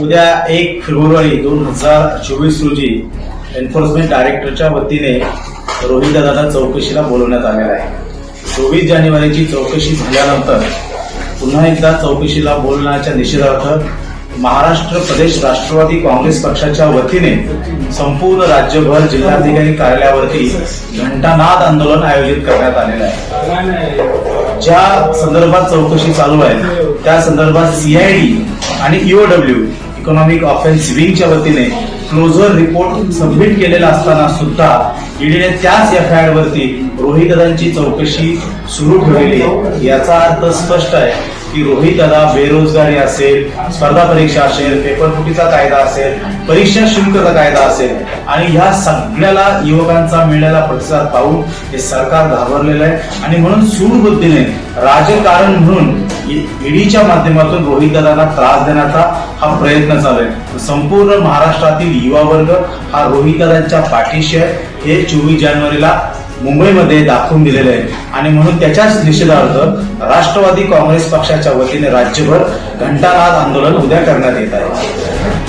उद्या एक फेब्रुवारी दोन हजार चोवीस रोजी एन्फोर्समेंट डायरेक्टरच्या वतीने रोहित दादा चौकशीला बोलवण्यात आलेला आहे. चोवीस जानेवारीची चौकशी झाल्यानंतर पुन्हा एकदा चौकशीला बोलण्याच्या निषेधार्थ महाराष्ट्र प्रदेश राष्ट्रवादी काँग्रेस पक्षाच्या वतीने संपूर्ण राज्यभर जिल्हाधिकारी कार्यालयावरती घंटानाद आंदोलन आयोजित करण्यात आलेलं आहे. ज्या संदर्भात चौकशी चालू आहे त्या संदर्भात सीआयडी आणि ईओडब्ल्यू इकॉनॉमिक ऑफेन्स विंगच्या वतीने क्लोजर रिपोर्ट सबमिट केलेला असताना सुद्धा ईडीने त्याच एफ आय वरती रोहित दादांची चौकशी सुरू ठेवलेली याचा अर्थ स्पष्ट आहे की रोहित दादा बेरोजगारी असेल स्पर्धा परीक्षा असेल पेपरफुटीचा कायदा असेल परीक्षा शुल्कचा कायदा असेल आणि ह्या सगळ्याला युवकांचा मिळालेला प्रतिसाद पाहून हे सरकार घाबरलेलं आहे. आणि म्हणून सूडबुद्धीने राजकारण म्हणून ईडीच्या माध्यमातून रोहित दादांना त्रास देण्याचा हा प्रयत्न चालू आहे. संपूर्ण महाराष्ट्रातील युवा वर्ग हा रोहित दादांच्या पाठीशी आहे. हे चोवीस जानेवारीला मुंबईमध्ये दाखवून दिलेले आहे. आणि म्हणून त्याच्याच निषेधार्थ राष्ट्रवादी काँग्रेस पक्षाच्या वतीने राज्यभर घंटानाद आंदोलन उद्या करण्यात येत आहे.